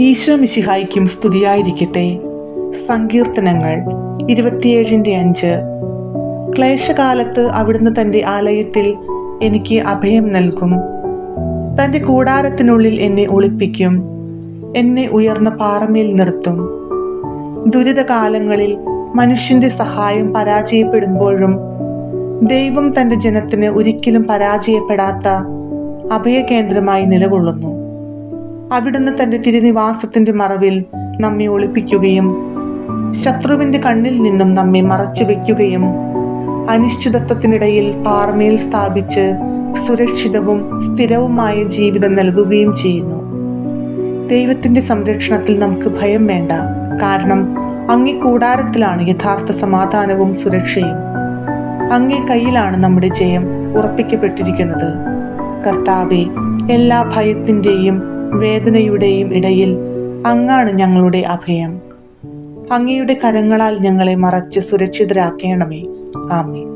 ഈശോ മിശിഹായിക്കും സ്തുതിയായിരിക്കട്ടെ. സങ്കീർത്തനങ്ങൾ ഇരുപത്തിയേഴിന്റെ അഞ്ച്. ക്ലേശകാലത്ത് അവിടുന്ന് തന്റെ ആലയത്തിൽ എനിക്ക് അഭയം നൽകും. തന്റെ കൂടാരത്തിനുള്ളിൽ എന്നെ ഒളിപ്പിക്കും. എന്നെ ഉയർന്ന പാറമേൽ നിർത്തും. ദുരിതകാലങ്ങളിൽ മനുഷ്യന്റെ സഹായം പരാജയപ്പെടുമ്പോഴും ദൈവം തന്റെ ജനത്തിന് ഒരിക്കലും പരാജയപ്പെടാത്ത അഭയകേന്ദ്രമായി നിലകൊള്ളുന്നു. അവിടുന്ന് തന്റെ തിരുനിവാസത്തിന്റെ മറവിൽ നമ്മെ ഒളിപ്പിക്കുകയും ശത്രുവിന്റെ കണ്ണിൽ നിന്നും നമ്മെ മറച്ചു വയ്ക്കുകയും അനിശ്ചിതത്വത്തിനിടയിൽ പാറമേൽ സ്ഥാപിച്ച് സുരക്ഷിതവും സ്ഥിരവുമായ ജീവിതം നൽകുകയും ചെയ്യുന്നു. ദൈവത്തിന്റെ സംരക്ഷണത്തിൽ നമുക്ക് ഭയം വേണ്ട. കാരണം അങ്ങേ കൂടാരത്തിലാണ് യഥാർത്ഥ സമാധാനവും സുരക്ഷയും. അങ്ങേ കയ്യിലാണ് നമ്മുടെ ജയം ഉറപ്പിക്കപ്പെട്ടിരിക്കുന്നത്. കർത്താവെ എല്ലാ ഭയത്തിന്റെയും വേദനയുടെയും ഇടയിൽ അങ്ങാണ് ഞങ്ങളുടെ അഭയം. അങ്ങയുടെ കരങ്ങളാൽ ഞങ്ങളെ മറച്ച് സുരക്ഷിതരാക്കേണമേ. ആമേ